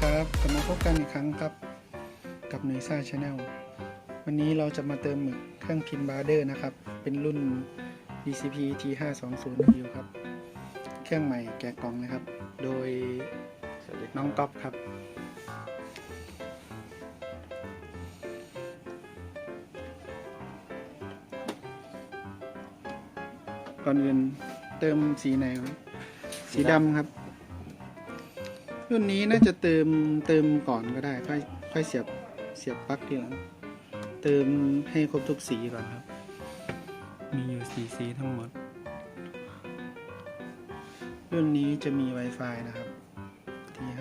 ครับกลับมาพบกันอีกครั้งครับกับเนยซ่าชาแนลวันนี้เราจะมาเติมหมึกเครื่องพิมพ์บาร์เดอร์นะครับ เป็นรุ่น DCP T520W ครับ เครื่องใหม่แกะกล่องนะครับ โดยน้องก๊อฟครับ ก่อนอื่นเติมสีไหนครับสีดำครับ รุ่นนี้น่าจะเติมเติมก่อนก็ได้ ค่อยค่อยเสียบเสียบปลั๊กทีหลังเติมให้ครบทุกสีก่อนครับ มีอยู่สีสีทั้งหมด รุ่นนี้จะมี Wi-Fi นะครับ ที่ 520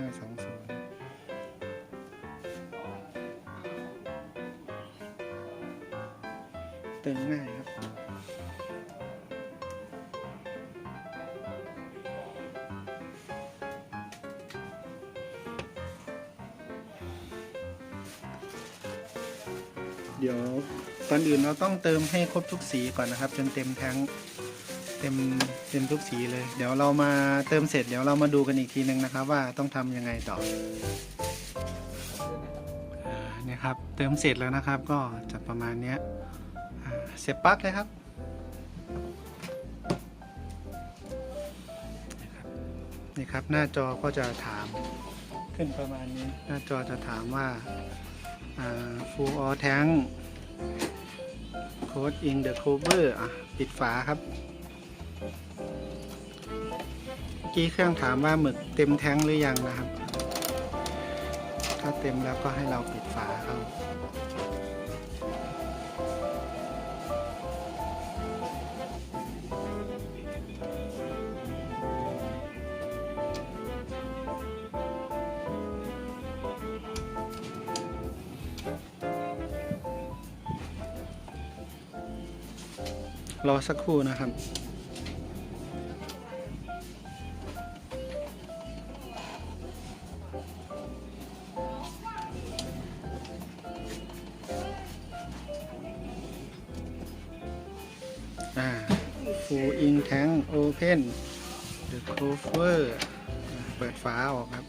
เติมง่ายครับ เดี๋ยวก่อนอื่นเราต้องเติมให้ครบทุกสีก่อนนะครับ จนเต็มแท้งเต็มเต็มทุกสีเลย เดี๋ยวเรามาเติมเสร็จเดี๋ยวเรามาดูกันอีกทีนึงนะครับ ว่าต้องทำยังไงต่ออ่าเนี่ยครับเติมเสร็จแล้วนะครับ ก็จะประมาณเนี้ยเสียบปลั๊กเลยครับนี่ครับหน้าจอก็จะถามขึ้นประมาณนี้ หน้าจอจะถามว่า ฟูลออแทงโค้ดอินเดอะโคเวอร์ปิดฝาครับเมื่อกี้เครื่องถามว่าหมึกเต็มแท้งหรือยังนะครับ ถ้าเต็มแล้วก็ให้เราปิดฝาครับ รอสักครู่นะครับ อ่า full ink tank open the cover เปิดฝาออกครับ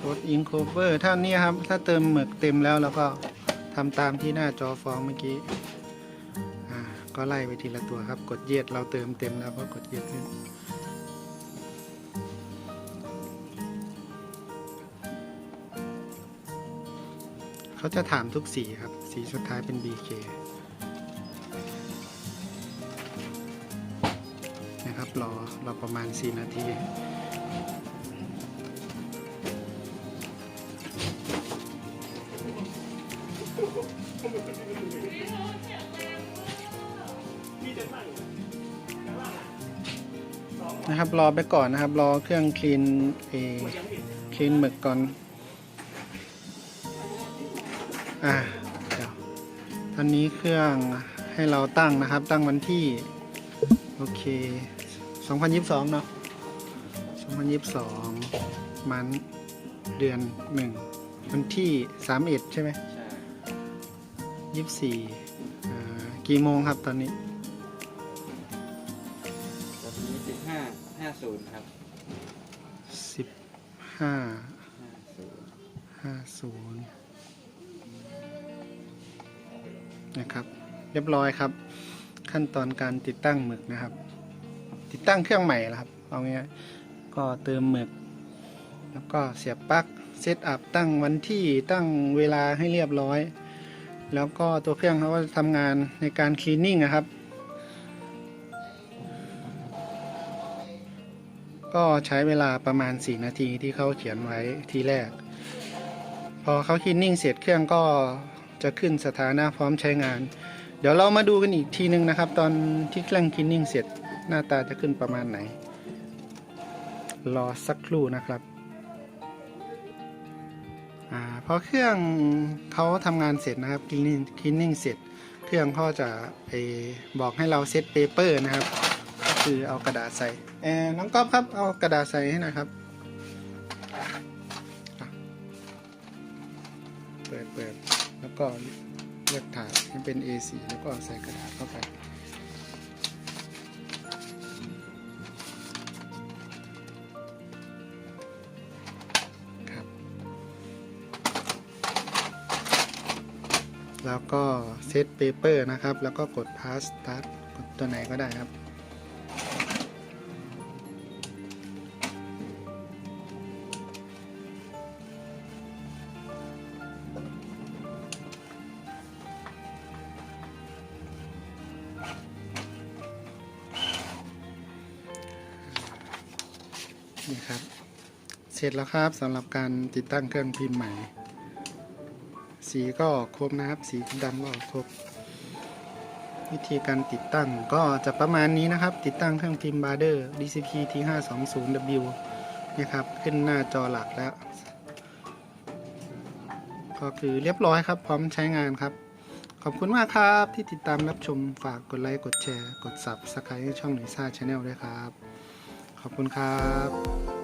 code ink cover ถ้านี้ครับ ถ้าเติมหมึกเต็มแล้วแล้วก็ ทำตามที่หน้าจอฟ้องเมื่อกี้อ่าก็ไล่ไปทีละตัวครับ กดเยียดเราเติมเต็มแล้วก็กดเยียดขึ้นเขาจะถามทุกสีครับ สีสุดท้ายเป็น BK นะครับรอรอประมาณ 4 นาที นะครับรอไปก่อนนะครับ รอเครื่องคลีนเอคลีนหมึกก่อน อ่าเดี๋ยวตอนนี้เครื่องให้เราตั้งนะครับ ตั้งวันที่ โอเค 2022 เนาะ2022 มันเดือนหนึ่งวันที่ 31 ใช่ไหมใช่ ยี่สิบสี่อ่ากี่โมงครับตอนนี้ตอนนี้สิบห้าห้าศูนย์ครับสิบห้าห้าศูนย์ห้าศูนย์นะครับ เรียบร้อยครับ ขั้นตอนการติดตั้งหมึกนะครับ ติดตั้งเครื่องใหม่แล้วครับเอาง่ายๆก็เติมหมึก แล้วก็เสียบปลั๊กเซตอัพตั้งวันที่ตั้งเวลาให้เรียบร้อย แล้วก็ตัวเครื่องเขาก็จะทำงานในการคลีนนิ่งนะครับ ก็ใช้เวลาประมาณ 4 นาทีที่เขาเขียนไว้ทีแรก พอเขาคลีนนิ่งเสร็จเครื่องก็จะขึ้นสถานะพร้อมใช้งาน เดี๋ยวเรามาดูกันอีกทีนึงนะครับ ตอนที่เครื่องคลีนนิ่งเสร็จหน้าตาจะขึ้นประมาณไหน รอสักครู่นะครับ พอเครื่องเขาทำงานเสร็จนะครับคลีนนิ่งเสร็จ เครื่องก็จะไปบอกให้เราเซตเปเปอร์นะครับ ก็คือเอากระดาษใส่เอน้องก๊อฟครับเอากระดาษใส่ให้นะครับ เปิดเปิดแล้วก็เลือกถาดให้เป็น A4 แล้วก็ใส่กระดาษเข้าไป แล้วก็เซตเปเปอร์นะครับ แล้วก็กด pass start กดตัวไหนก็ได้ครับ นี่ครับ เสร็จแล้วครับสำหรับการติดตั้งเครื่องพิมพ์ใหม่ สีก็ครบนะครับ สีดำก็ครบ วิธีการติดตั้งก็จะประมาณนี้นะครับ ติดตั้งเครื่องพิมพ์บาร์เดอร์ DCP T520W นะครับ ขึ้นหน้าจอหลักแล้ว ก็คือเรียบร้อยครับ พร้อมใช้งานครับ ขอบคุณมากครับที่ติดตามรับชมฝากกดไลค์ กดแชร์ กด Subscribe ให้ช่องหนุ่ยซ่าชาแนลด้วยครับ ขอบคุณครับ